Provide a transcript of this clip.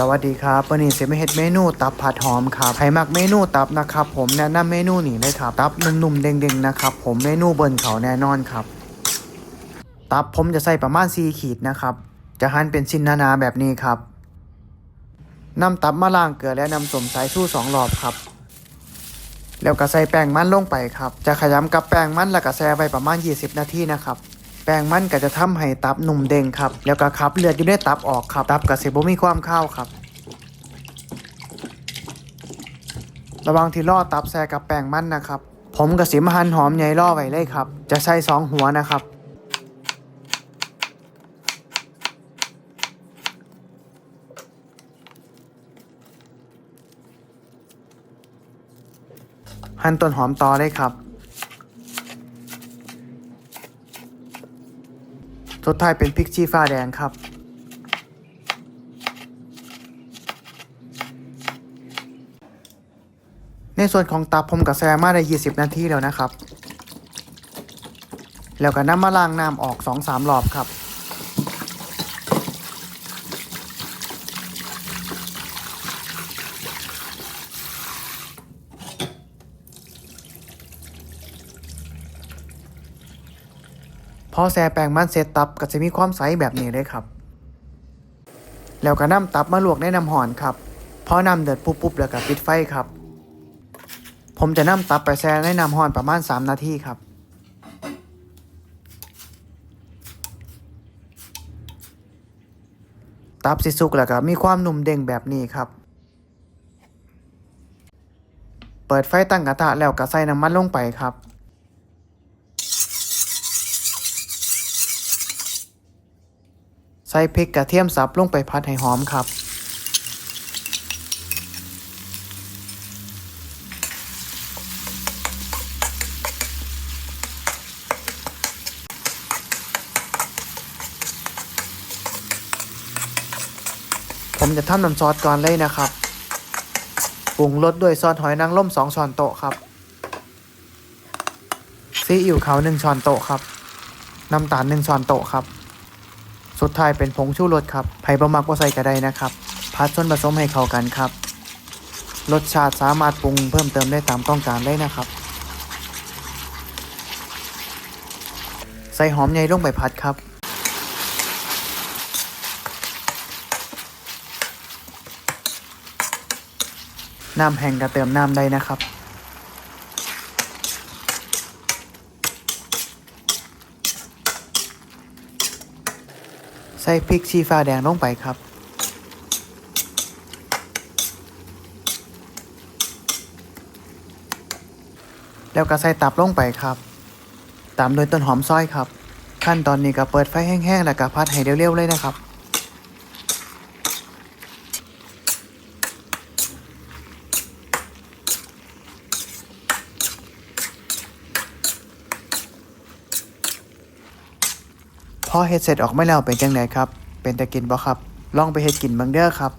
สวัสดีครับวันนี้เสมาเฮ็ดเมนูตับผัดหอมครับใครมักเมนูตับนะครับผมแนะนำเมนูนี้เลยครับตับนุ่มๆเด้งๆนะครับผมเมนูเบิ่นเขาแน่นอนครับ ตับผมจะใส่ประมาณ4ขีดนะครับ จะหั่นเป็นชิ้นหนาๆแบบนี้ครับนำตับมาล้างเกลือและนำสมสายชูสองรอบครับ แล้วก็ใส่แป้งมันลงไปครับ จะขยำกับแป้งมันแล้วก็แช่ไว้ประมาณ 20 นาทีนะครับ แป้งมันก็จะทำให้ตับหนุ่มเด้งครับ แล้วก็ขับเลือดอยู่ในตับออกครับ ตับกับสิบมีความข้าวครับ ระวังที่ล่อตับแซกับแป้งมันนะครับ ผมกับสิมหันหอมใหญ่ล่อไว้เลยครับ จะใช้สองหัวนะครับหั่นต้นหอมต่อเลยครับ สุดท้ายเป็นพริกชี้ฟ้าแดงครับ ในส่วนของตับผมกับแซมาได้ 20 นาทีแล้วนะครับ แล้วก็น้ำมาล้างน้ำออก 2-3รอบครับ พอแซ่แป้งมันเสร็จตับก็จะมีความใสแบบนี้เลยครับ แล้วก็น้ำตับมาลวกในน้ำห่อนครับ พอน้ำเดือดปุ๊บๆแล้วก็ปิดไฟครับ ผมจะนำตับไปแช่ในน้ำห่อนประมาณ 3 นาทีครับตับสิสุกแล้วก็มีความนุ่มเด้งแบบนี้ครับ เปิดไฟตั้งกระทะแล้วก็ใส่น้ำมันลงไปครับ ใส่พริกกระเทียมสับลงไปผัดให้หอมครับ ผมจะทำน้ำซอสก่อนเลยนะครับปรุงรสด้วยซอสหอยนางรม2ช้อนโต๊ะครับซีอิ๊วขาว1ช้อนโต๊ะครับ น้ำตาล1ช้อนโต๊ะครับ สุดท้ายเป็นผงชูรสครับไผ่บะมักว่าใส่กระไดนะครับ พัดส่วนผสมให้เข้ากันครับ รสชาติสามารถปรุงเพิ่มเติมได้ตามต้องการเลยนะครับ ใส่หอมใหญ่ลงไปพัดครับ น้ำแห้งก็เติมน้ำได้นะครับ ส่พริกชี้ฟ้าแดงลงไปครับ แล้วก็ใส่ตับลงไปครับตามด้วยต้นหอมซอยครับ ขั้นตอนนี้ก็เปิดไฟแห้งๆแล้วก็พัดให้เร็วๆเลยนะครับ พอเฮ็ดเสร็จออกไม่แล้วเป็นจังไดครับ เป็นตะกินบ่ครับ ลองไปเฮ็ดกินเบิ่งเด้อครับ